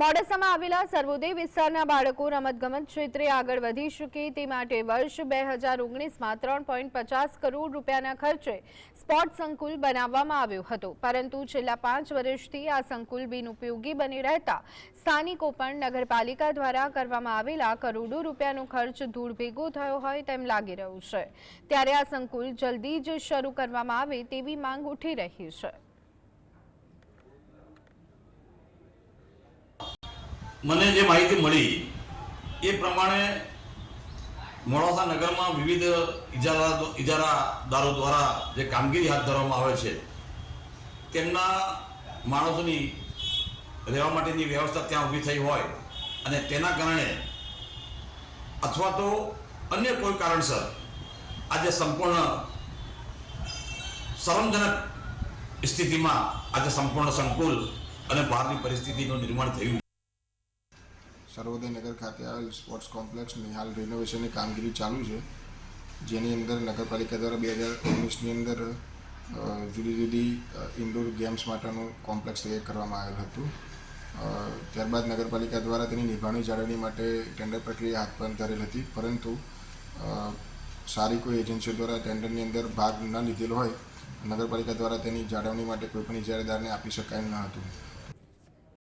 મોડાસામાં આવેલા સર્વોદય વિસ્તારના બાળકો રમતગમત ક્ષેત્રે આગળ વધી શકે તે માટે વર્ષ બે હજાર ઓગણીસમાં ત્રણ પોઈન્ટ પચાસ કરોડ રૂપિયાના ખર્ચે સ્પોર્ટ સંકુલ બનાવવામાં આવ્યો હતો. પરંતુ છેલ્લા પાંચ વર્ષથી આ સંકુલ બિનઉપયોગી બની રહેતા સ્થાનિકો પણ નગરપાલિકા દ્વારા કરવામાં આવેલા કરોડો રૂપિયાનો ખર્ચ ધૂળ ભેગો થયો હોય તેમ લાગી રહ્યું છે. ત્યારે આ સંકુલ જલ્દી જ શરૂ કરવામાં આવે તેવી માંગ ઉઠી રહી છે. મને જે માહિતી મળી, એ પ્રમાણે મોડાસા નગરમાં વિવિધ ઇજારા ઇજારાદારો દ્વારા જે કામગીરી હાથ ધરવામાં આવે છે, તેમના માણસોની રહેવા માટેની વ્યવસ્થા ત્યાં ઊભી થઈ હોય અને તેના કારણે અથવા તો અન્ય કોઈ કારણસર આજે સંપૂર્ણ શરમજનક સ્થિતિમાં આજે સંપૂર્ણ સંકુલ અને બહારની પરિસ્થિતિનું નિર્માણ થયું. સર્વોદય નગર ખાતે આવેલ સ્પોર્ટ્સ કોમ્પ્લેક્સની હાલ રિનોવેશનની કામગીરી ચાલુ છે. જેની અંદર નગરપાલિકા દ્વારા બે હજાર ઓગણીસની અંદર જુદી જુદી ઇન્ડોર ગેમ્સ માટેનું કોમ્પ્લેક્સ તૈયાર કરવામાં આવેલ હતું. ત્યારબાદ નગરપાલિકા દ્વારા તેની નિભાવણી જાળવણી માટે ટેન્ડર પ્રક્રિયા હાથ પર ધરેલ હતી. પરંતુ સારી કોઈ એજન્સીઓ દ્વારા ટેન્ડરની અંદર ભાગ ન લીધેલો હોય, નગરપાલિકા દ્વારા તેની જાળવણી માટે કોઈપણ ઇજારેદારને આપી શકાય ન હતું.